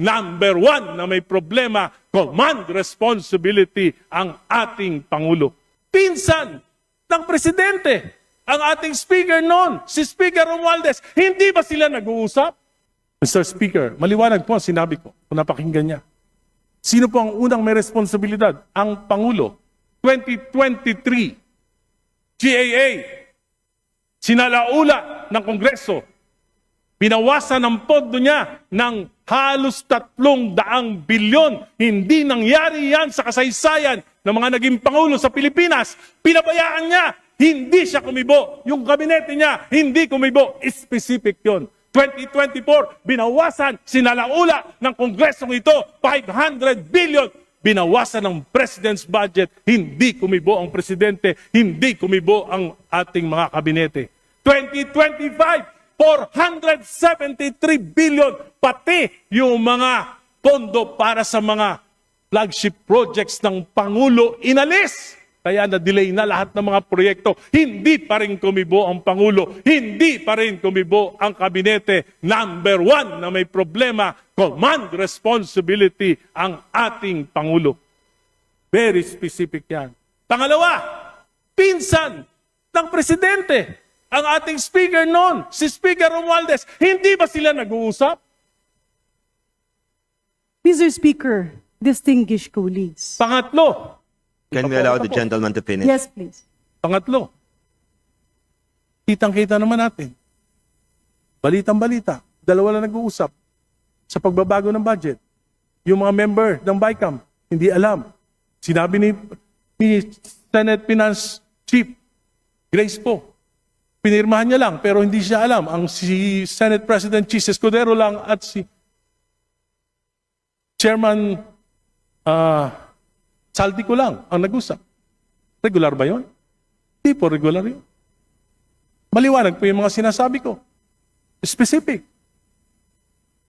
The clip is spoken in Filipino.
number one na may problema, command responsibility ang ating Pangulo. Pinsan ng Presidente, ang ating Speaker noon, si Speaker Romualdez, hindi ba sila nag-uusap? Mr. Speaker, maliwanag po ang sinabi ko kung napakinggan niya. Sino po ang unang may responsibilidad? Ang Pangulo. 2023, GAA, sinalaula ng Kongreso, pinawasan ang pondo niya ng halos tatlong daang bilyon. Hindi nangyari yan sa kasaysayan ng mga naging Pangulo sa Pilipinas. Pinabayaan niya, hindi siya kumibo. Yung kabinete niya, hindi kumibo. Specific yon. 2024, binawasan, sinalaula ng Kongresong ito, 500 billion. Binawasan ng President's budget, hindi kumibo ang Presidente, hindi kumibo ang ating mga kabinete. 2025, 473 billion, pati yung mga pondo para sa mga flagship projects ng Pangulo inalis. Kaya na-delay na lahat ng mga proyekto. Hindi pa rin kumibo ang Pangulo. Hindi pa rin kumibo ang kabinete. Number one na may problema, command responsibility ang ating Pangulo. Very specific yan. Pangalawa, pinsan ng Presidente. Ang ating speaker noon, si Speaker Romualdez, hindi ba sila nag-uusap? Mr. Speaker, distinguished colleagues. Pangatlo, Can we allow the gentleman to finish? Yes, please. Pangatlo, kitang-kita naman natin. Balitang-balita, dalawa lang nag-uusap sa pagbabago ng budget. Yung mga member ng BICAM, hindi alam. Sinabi ni, ni Senate Finance Chief, Grace po, pinirmahan niya lang pero hindi siya alam. Ang si Senate President Chis Escudero lang at si Chairman ah Saldi ko lang ang nag-usap. Regular ba yon? Hindi po regular yun. Maliwanag po yung mga sinasabi ko. Specific.